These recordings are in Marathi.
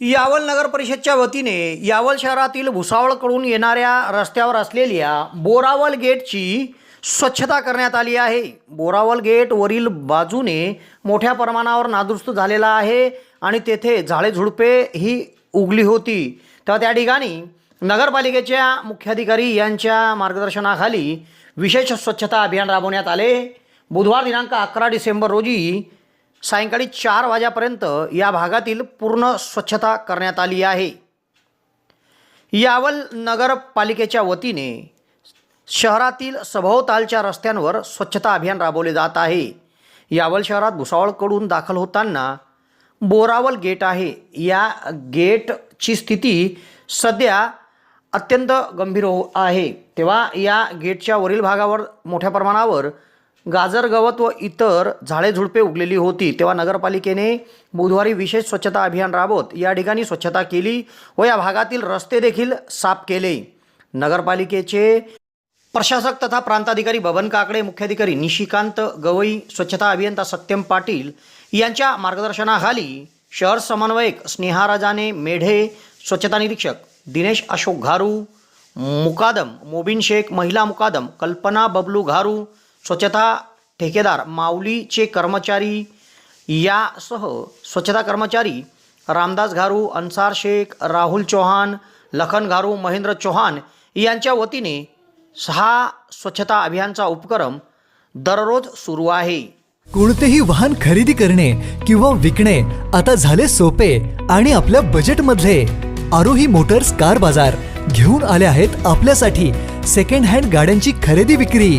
यावल नगर परिषदच्या वतीने यावल शहरातील भुसावळकडून येणाऱ्या रस्त्यावर असलेल्या बोरावल गेटची स्वच्छता करण्यात आली आहे. बोरावल गेट वरील बाजूने मोठ्या प्रमाणावर नादुरुस्त झालेला आहे आणि तेथे झाडे झुडपे ही उगली होती. तेव्हा त्या ठिकाणी नगरपालिकेच्या मुख्याधिकारी यांच्या मार्गदर्शनाखाली विशेष स्वच्छता अभियान राबवण्यात आले. बुधवार दिनांक अकरा डिसेंबर रोजी सायंकाळी चार वाजेपर्यंत या भागातील पूर्ण स्वच्छता करण्यात आली आहे. यावल नगरपालिकेच्या वतीने शहरातील सभोवतालच्या रस्त्यांवर स्वच्छता अभियान राबवले जात आहे. यावल शहरात भुसावळकडून दाखल होताना बोरावल गेट आहे. या गेटची स्थिती सध्या अत्यंत गंभीर हो आहे. तेव्हा या गेटच्या वरील भागावर मोठ्या प्रमाणावर गाजर गवत व इतर झाडे झुडपे उगलेली होती. तेव्हा नगरपालिकेने बुधवारी विशेष स्वच्छता अभियान राबवत या ठिकाणी स्वच्छता केली व या भागातील रस्ते देखील साफ केले. नगरपालिकेचे प्रशासक तथा प्रांताधिकारी बबन काकडे मुख्याधिकारी निशिकांत गवई स्वच्छता अभियंता सत्यम पाटील यांच्या मार्गदर्शनाखाली शहर समन्वयक स्नेहा राजाने मेढे स्वच्छता निरीक्षक दिनेश अशोक घारू मुकादम मोबिन शेख महिला मुकादम कल्पना बबलू घारू स्वच्छता ठेकेदार माऊलीचे कर्मचारी यासह स्वच्छता कर्मचारी रामदास घारू अन्सार शेख राहुल चौहान लखन घारू महेंद्र चौहान यांच्या वतीने सहा स्वच्छता अभियानचा उपक्रम दररोज सुरू आहे. कोणतेही वाहन खरेदी करणे किंवा विकणे आता झाले सोपे आणि आपल्या बजेटमधले आरोही मोटर्स कार बाजार घेऊन आले आहेत आपल्यासाठी सेकंड हँड गाड्यांची खरेदी विक्री.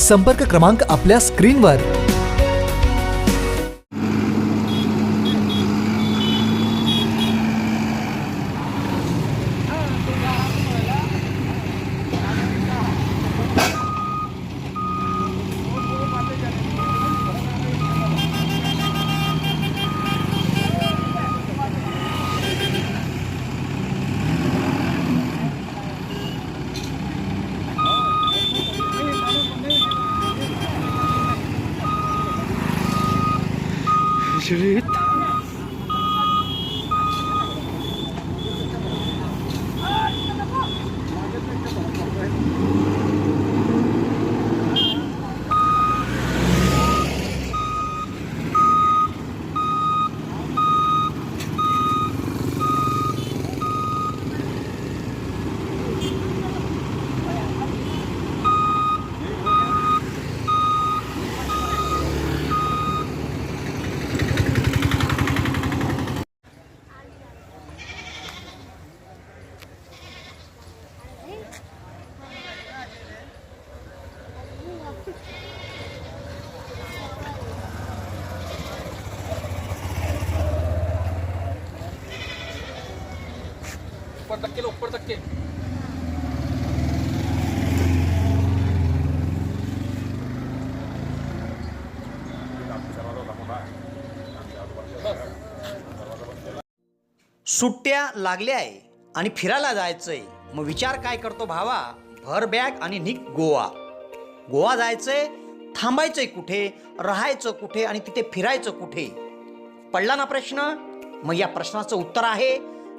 संपर्क क्रमांक आपल्या स्क्रीनवर. ऊपर तक के लो ऊपर तक के सुट्ट्या लागल्या आहे आणि फिरायला जायचंय. मग विचार काय करतो भावा? भर बॅग आणि निघ गोवा. गोवा जायचंय थांबायचंय कुठे राहायचं कुठे आणि तिथे फिरायचं कुठे? पडला ना प्रश्न? मग या प्रश्नाचं उत्तर आहे